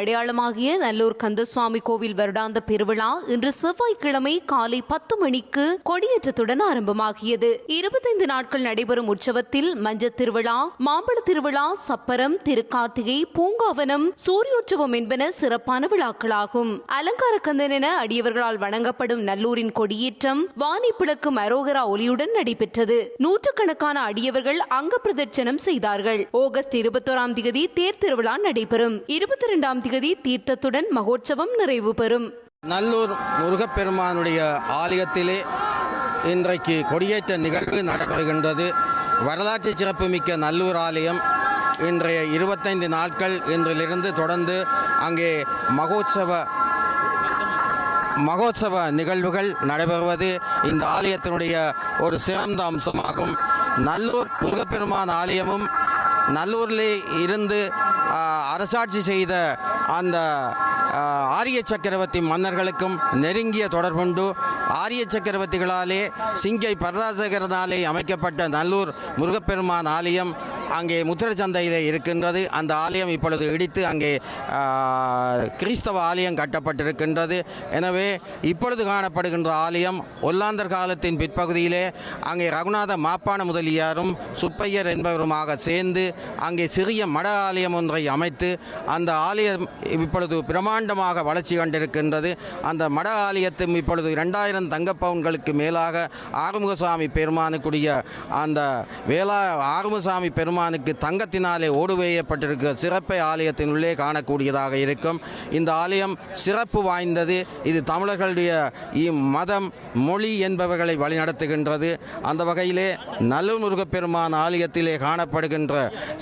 அடையாளமாகிய நல்லூர் கந்தசுவாமி கோவில் வருடாந்த பெருவிழா இன்று செவ்வாய்க்கிழமை காலை பத்து மணிக்கு கொடியேற்றத்துடன் ஆரம்பமாகியது. இருபத்தைந்து நாட்கள் நடைபெறும் உற்சவத்தில் மஞ்ச திருவிழா மாம்பழ திருவிழா சப்பரம் திருக்கார்த்திகை பூங்காவனம் சூரியோற்சவம் என்பன சிறப்பான விழாக்களாகும். அலங்கார கந்தன் என அடியவர்களால் வணங்கப்படும் நல்லூரின் கொடியேற்றம் வானை பிளக்கும் அரோகரா ஒலியுடன் நடைபெற்றது. நூற்றுக்கணக்கான அடியவர்கள் அங்க பிரதட்சணம் செய்தார்கள். ஆகஸ்ட் இருபத்தோராம் திகதி தேர் திருவிழா நடைபெறும். இருபத்தி இரண்டாம் திகதி தீர்த்தத்துடன் மகோற்சவம் நிறைவு பெறும். நல்லூர் முருகப்பெருமானுடைய ஆலயத்திலே இன்றைக்கு கொடியேற்ற நிகழ்வு நடைபெறுகின்றது. வரலாற்று சிறப்புமிக்க நல்லூர் ஆலயம். இன்றைய இருபத்தைந்து நாட்கள் இன்றிலிருந்து தொடர்ந்து அங்கே மகோத்சவ மகோத்சவ நிகழ்வுகள் நடைபெறுவது இந்த ஆலயத்தினுடைய ஒரு சிறந்த அம்சமாகும். நல்லூர் முருகப்பெருமான் ஆலயமும் நல்லூரிலே இருந்து அரசாட்சி செய்த அந்த ஆரிய சக்கரவர்த்தி மன்னர்களுக்கும் நெருங்கிய தொடர்புண்டு. ஆரிய சக்கரவர்த்திகளாலே சிங்கை பரராசகரனாலே அமைக்கப்பட்ட நல்லூர் முருகப்பெருமான் ஆலயம் அங்கே முத்திரச்சந்தையில் இருக்கின்றது. அந்த ஆலயம் இப்பொழுது இடித்து அங்கே கிறிஸ்தவ ஆலயம் கட்டப்பட்டிருக்கின்றது. எனவே இப்பொழுது காணப்படுகின்ற ஆலயம் ஒல்லாந்தர் காலத்தின் பிற்பகுதியிலே அங்கே ரகுநாத மாப்பான முதலியாரும் சுப்பையர் என்பவருமாக சேர்ந்து அங்கே சிறிய மட ஆலயம் ஒன்றை அமைத்து அந்த ஆலயம் இப்பொழுது பிரமாண்டமாக வளர்ச்சி கண்டிருக்கின்றது. அந்த மட ஆலயத்தும் இப்பொழுது இரண்டாயிரம் தங்கப்பவுன்களுக்கு மேலாக ஆறுமுகசாமி பெருமானுக்குரிய அந்த வேளா ஆறுமுகசாமி பெருமானுக்கு தங்கத்தினாலே ஓடுவேயப்பட்டிருக்கிற சிறப்பை ஆலயத்தின் உள்ளே காணக்கூடியதாக இருக்கும். இந்த ஆலயம் சிறப்பு வாய்ந்தது. இது தமிழர்களுடைய மதம் மொழி என்பவர்களை வழிநடத்துகின்றது. அந்த வகையிலே நல்லூர் பெருமான் ஆலயத்திலே காணப்படுகின்ற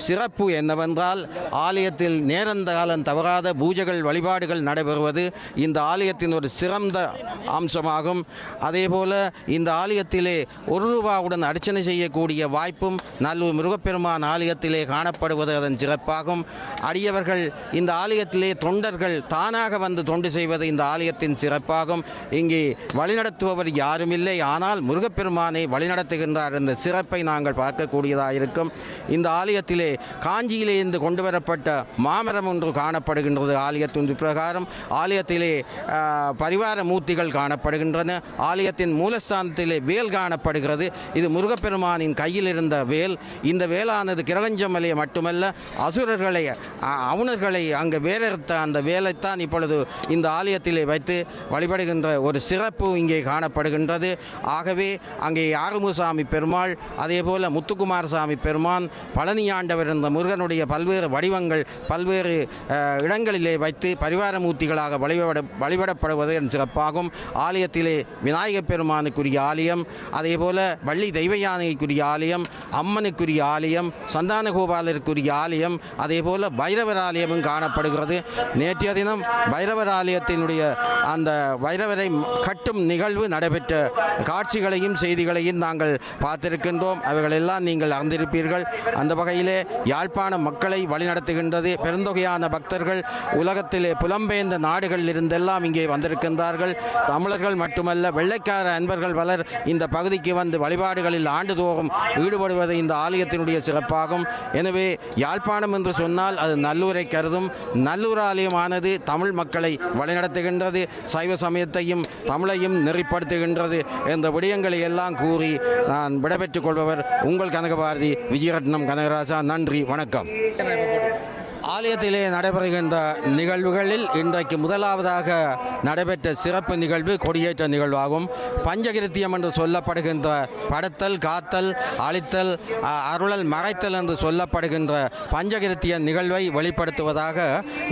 சிறப்பு என்னவென்றால் ஆலயத்தில் நேரந்த காலம் தவறாத பூஜைகள் வழிபாடுகள் நடைபெறுவது இந்த ஆலயத்தின் ஒரு சிறந்த அம்சமாகும். அதேபோல இந்த ஆலயத்திலே ஒரு ரூபாவுடன் அர்ச்சனை செய்யக்கூடிய வாய்ப்பும் நல்லூர் முருகப்பெருமான் ஆலயத்திலே காணப்படுவது அதன் சிறப்பாகும். அடியவர்கள் இந்த ஆலயத்திலே தொண்டர்கள் தானாக வந்து தொண்டு செய்வது இந்த ஆலயத்தின் சிறப்பாகும். இங்கே வழிநடத்துபவர் யாரும் இல்லை. ஆனால் முருகப்பெருமானை வழிநடத்துகின்றார் என்ற சிறப்பை நாங்கள் பார்க்கக்கூடியதாக இருக்கும். இந்த ஆலயத்திலே காஞ்சியிலே இருந்து கொண்டு வரப்பட்ட மாமரம் ஒன்று காணப்படுகின்றது ஆலயத்தின் பிரகாரம். ஆலயத்திலே பரிவார மூர்த்திகள் காணப்படுகின்றன. ஆலயத்தின் மூலஸ்தானத்திலே வேல் காணப்படுகிறது. இது முருகப்பெருமானின் கையில் இருந்த வேல். இந்த வேலானது கிரகஞ்சமலையை மட்டுமல்ல அசுரர்களை அவுணர்களை அங்கு வேறறுத்த அந்த வேலைத்தான் இப்பொழுது இந்த ஆலயத்திலே வைத்து வழிபடுகின்ற ஒரு சிறப்பு இங்கே காணப்படுகின்றது. ஆகவே அங்கே ஆறுமுகசாமி பெருமாள் அதே போல முத்துக்குமாரசாமி பெருமான் பழனியாண்டவர் இந்த முருகனுடைய பல்வேறு வடிவங்கள் பல்வேறு இடங்களிலே வைத்து பரிவார மூர்த்திகளாக வழிபட வழிபடப்படுவது என் சிறப்பாகும். ஆலயத்திலே விநாயகப் பெருமானுக்குரிய ஆலயம் அதே போல வள்ளி தெய்வயானைக்குரிய ஆலயம் அம்மனுக்குரிய ஆலயம் சந்தான கோபாலருக்குரிய ஆலயம் அதே போல் பைரவர் ஆலயமும் காணப்படுகிறது. நேற்றைய தினம் பைரவர் ஆலயத்தினுடைய அந்த பைரவரை கட்டும் நிகழ்வு நடைபெற்ற காட்சிகளையும் செய்திகளையும் நாங்கள் பார்த்திருக்கின்றோம். அவைகளெல்லாம் நீங்கள் அறிந்திருப்பீர்கள். அந்த வகையிலே யாழ்ப்பாண மக்களை வழிநடத்துகின்றது. பெருந்தொகையான பக்தர்கள் உலகத்திலே புலம்பெயர்ந்த நாடுகளில் இருந்தெல்லாம் இங்கே வந்திருக்கின்றார்கள். தமிழர்கள் மட்டுமல்ல வெள்ளைக்கார அன்பர்கள் பலர் இந்த பகுதிக்கு வந்து வழிபாடுகளில் ஆண்டுதோறும் ஈடுபடுவது இந்த ஆலயத்தினுடைய சிறப்பு. சிறப்பாகும் எனவே யாழ்ப்பாணம் என்று சொன்னால் அது நல்லூரை கருதும். நல்லூர் ஆலயமானது தமிழ் மக்களை வழிநடத்துகின்றது. சைவ சமயத்தையும் தமிழையும் நெறிப்படுத்துகின்றது என்ற விடயங்களை எல்லாம் கூறி நான் விடைபெற்றுக் கொள்பவர் உங்கள் கனகபாரதி விஜயரட்னம் கனகராஜா. நன்றி வணக்கம். ஆலயத்திலே நடைபெறுகின்ற நிகழ்வுகளில் இன்றைக்கு முதலாவதாக நடைபெற்ற சிறப்பு நிகழ்வு கொடியேற்ற நிகழ்வாகும். பஞ்சகிருத்தியம் என்று சொல்லப்படுகின்ற படத்தல் காத்தல் அழித்தல் அருளல் மறைத்தல் என்று சொல்லப்படுகின்ற பஞ்சகிருத்திய நிகழ்வை வெளிப்படுத்துவதாக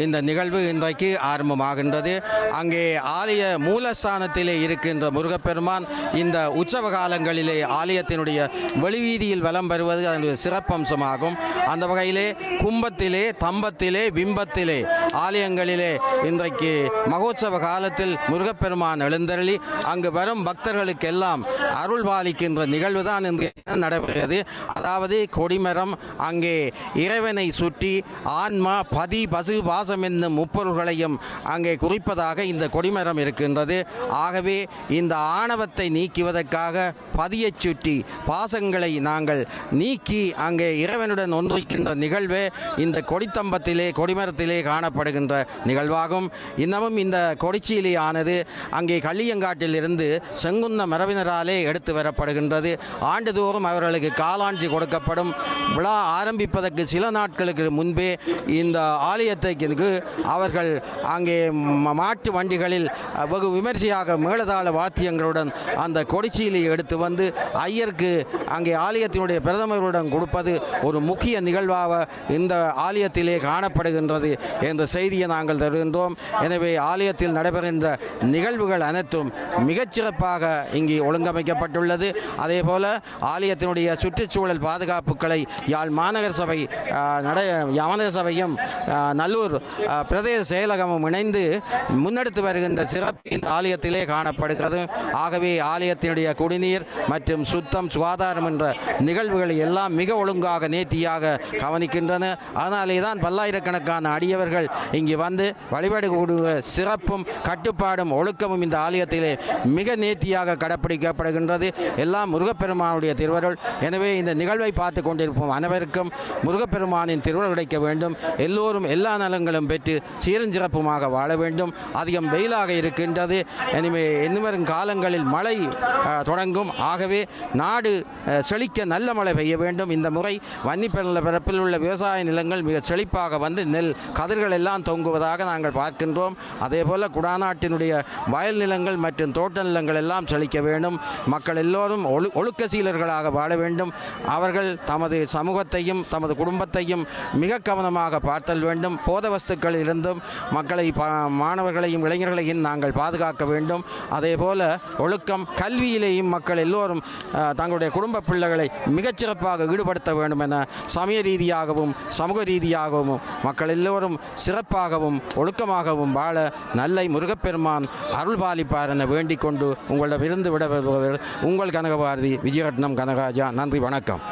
இந்த நிகழ்வு இன்றைக்கு ஆரம்பமாகின்றது. அங்கே ஆலய மூலஸ்தானத்திலே இருக்கின்ற முருகப்பெருமான் இந்த உற்சவ காலங்களிலே ஆலயத்தினுடைய வெளிவீதியில் வலம் பெறுவது அதனுடைய சிறப்பம்சமாகும். அந்த வகையிலே கும்பத்திலே தம்ப தம்பத்திலே பிம்பத்திலே ஆலயங்களிலே இன்றைக்கு மகோத்சவ காலத்தில் முருகப்பெருமான் எழுந்தருளி அங்கு வரும் பக்தர்களுக்கெல்லாம் அருள் பாலிக்கின்ற நிகழ்வு தான் இங்கு நடைபெறுகிறது அதாவது கொடிமரம் அங்கே இறைவனை சுற்றி ஆன்மா பதி பசு பாசம் என்னும் முப்பொருள்களையும் அங்கே குறிப்பதாக இந்த கொடிமரம் இருக்கின்றது. ஆகவே இந்த ஆணவத்தை நீக்குவதற்காக பதியச் சுற்றி பாசங்களை நாங்கள் நீக்கி அங்கே இறைவனுடன் ஒன்றிக்கின்ற நிகழ்வே இந்த கொடித்தம்பத்திலே கொடிமரத்திலே காணப்படுகின்ற நிகழ்வாகும். இன்னமும் இந்த கொடிச்சீலியானது அங்கே கள்ளியங்காட்டிலிருந்து செங்குன்ன மரபினராலே எடுத்து வரப்படுகின்றது. ஆண்டுதோறும் அவர்களுக்கு காலாஞ்சி கொடுக்கப்படும். விழா ஆரம்பிப்பதற்கு சில நாட்களுக்கு முன்பே இந்த ஆலயத்துக்கு அவர்கள் அங்கே மாட்டு வண்டிகளில் வெகு விமர்சையாக மேளதாள வாத்தியங்களுடன் அந்த கொடிச்சீலியை எடுத்து வந்து ஐயருக்கு அங்கே ஆலயத்தினுடைய பிரதமருடன் கொடுப்பது ஒரு முக்கிய நிகழ்வாக இந்த ஆலயத்திலே காணப்படுகின்றது என்ற செய்தியை நாங்கள் தருகின்றோம் எனவே ஆலயத்தில் நடைபெறுகின்ற நிகழ்வுகள் அனைத்தும் மிகச்சிறப்பாக இங்கே ஒழுங்கமைக்கப்பட்டுள்ளது. அதே போல ஆலயத்தினுடைய சுற்றுச்சூழல் பாதுகாப்புகளை யாழ் மாநகர சபை நட மாநகர சபையும் நல்லூர் பிரதேச செயலகமும் இணைந்து முன்னெடுத்து வருகின்ற சிறப்பு இந்த ஆலயத்திலே காணப்படுகிறது. ஆகவே ஆலயத்தினுடைய குடிநீர் மற்றும் சுத்தம் சுகாதாரம் என்ற நிகழ்வுகளை எல்லாம் மிக ஒழுங்காக நேர்த்தியாக கவனிக்கின்றன. அதனாலே தான் பல்லாயிரக்கணக்கான அடியவர்கள் இங்கு வந்து வழிபாடு சிறப்பும் கட்டுப்பாடும் ஒழுக்கமும் இந்த ஆலயத்திலே மிக நேர்த்தியாக கடைப்பிடிக்கப்படுகின்றது. எல்லாம் முருகப்பெருமானுடைய திருவருள். எனவே இந்த நிகழ்வை பார்த்து கொண்டிருப்போம் அனைவருக்கும். முருகப்பெருமானின் திருவருள் கிடைக்க வேண்டும். எல்லோரும் எல்லா நலங்களும் பெற்று சீரும் சிறப்புமாக வாழ வேண்டும். அதிகம் வெயிலாக இருக்கின்றது. எனவே இனிவரும் காலங்களில் மழை தொடங்கும். ஆகவே நாடு செழிக்க நல்ல மழை பெய்ய வேண்டும். இந்த முறை வன்னிப்பெருள பிறப்பில் உள்ள விவசாய நிலங்கள் மிக செழிப்பாக வந்து நெல் கதிர்கள் எல்லாம் தொங்குவதாக நாங்கள் பார்க்கின்றோம். அதே போல குடாநாட்டினுடைய வயல் நிலங்கள் மற்றும் தோட்ட நிலங்கள் எல்லாம் செழிக்க வேண்டும். மக்கள் எல்லோரும் ஒழு ஒழுக்க சீலர்களாக வாழ வேண்டும். அவர்கள் தமது சமூகத்தையும் தமது குடும்பத்தையும் மிக கவனமாக பார்த்தல் வேண்டும். போத வஸ்துக்களில் இருந்தும் மக்களை பா- மாணவர்களையும் இளைஞர்களையும் நாங்கள் பாதுகாக்க வேண்டும். அதே போல ஒழுக்கம் கல்வியிலேயும் மக்கள் எல்லோரும் எல்லோரும் தங்களுடைய குடும்ப பிள்ளைகளை மிகச்சிறப்பாக ஈடுபடுத்த வேண்டும் என சமய ரீதியாகவும் சமூக ரீதியாகவும் மக்கள் எல்லோரும் சிறப்பாகவும் ஒழுக்கமாகவும் வாழ நல்லை முருகப்பெருமான் அருள் பாலிப்பார் என வேண்டிக் கொண்டு உங்களிடமிருந்து விடைபெறுபவர் உங்கள் கனகபாரதி விஜயரட்னம் கனகராஜா. நன்றி வணக்கம்.